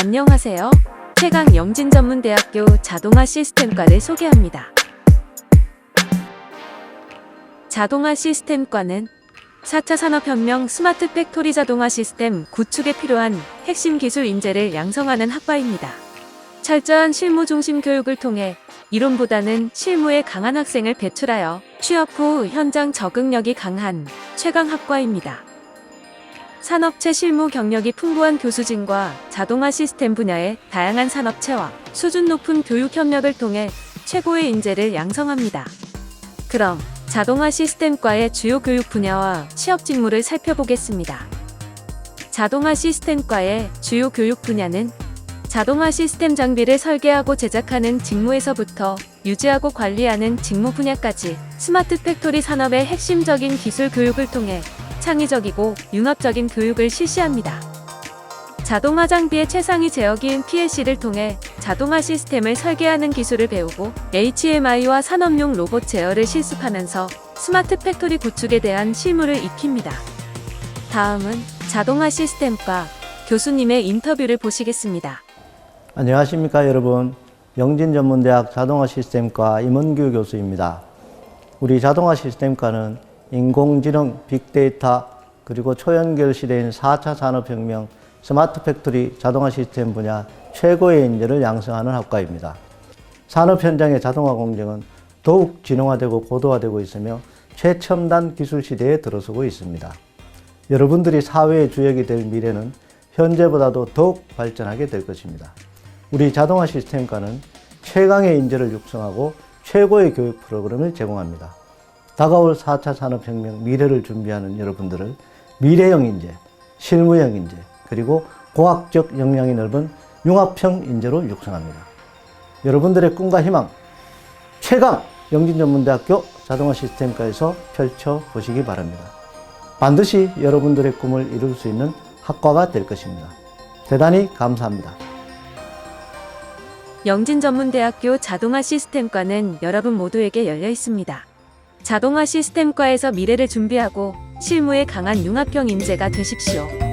안녕하세요. 최강 영진전문대학교 자동화 시스템과를 소개합니다. 자동화 시스템과는 4차 산업혁명 스마트 팩토리 자동화 시스템 구축에 필요한 핵심 기술 인재를 양성하는 학과입니다. 철저한 실무 중심 교육을 통해 이론보다는 실무에 강한 학생을 배출하여 취업 후 현장 적응력이 강한 최강 학과입니다. 산업체 실무 경력이 풍부한 교수진과 자동화 시스템 분야의 다양한 산업체와 수준 높은 교육 협력을 통해 최고의 인재를 양성합니다. 그럼 자동화 시스템과의 주요 교육 분야와 취업 직무를 살펴보겠습니다. 자동화 시스템과의 주요 교육 분야는 자동화 시스템 장비를 설계하고 제작하는 직무에서부터 유지하고 관리하는 직무 분야까지 스마트 팩토리 산업의 핵심적인 기술 교육을 통해 창의적이고 융합적인 교육을 실시합니다. 자동 화 장비의 최상위 제어기인 PLC를 통해 자동화 시스템을 설계하는 기술을 배우고 HMI와 산업용 로봇 제어를 실습하면서 스마트 팩토리 구축에 대한 실무를 익힙니다. 다음은 자동화 시스템과 교수님의 인터뷰를 보시겠습니다. 안녕하십니까 여러분 영진전문대학 자동화 시스템과 임원규 교수입니다. 우리 자동화 시스템과는 인공지능, 빅데이터 그리고 초연결 시대인 4차 산업혁명 스마트 팩토리 자동화 시스템 분야 최고의 인재를 양성하는 학과입니다. 산업 현장의 자동화 공정은 더욱 진흥화되고 고도화되고 있으며 최첨단 기술 시대에 들어서고 있습니다. 여러분들이 사회의 주역이 될 미래는 현재보다도 더욱 발전하게 될 것입니다. 우리 자동화 시스템과는 최강의 인재를 육성하고 최고의 교육 프로그램을 제공합니다. 다가올 4차 산업혁명 미래를 준비하는 여러분들을 미래형 인재, 실무형 인재, 그리고 공학적 역량이 넓은 융합형 인재로 육성합니다. 여러분들의 꿈과 희망, 최강 영진전문대학교 자동화 시스템과에서 펼쳐보시기 바랍니다. 반드시 여러분들의 꿈을 이룰 수 있는 학과가 될 것입니다. 대단히 감사합니다. 영진전문대학교 자동화 시스템과는 여러분 모두에게 열려 있습니다. 자동화 시스템과에서 미래를 준비하고 실무에 강한 융합형 인재가 되십시오.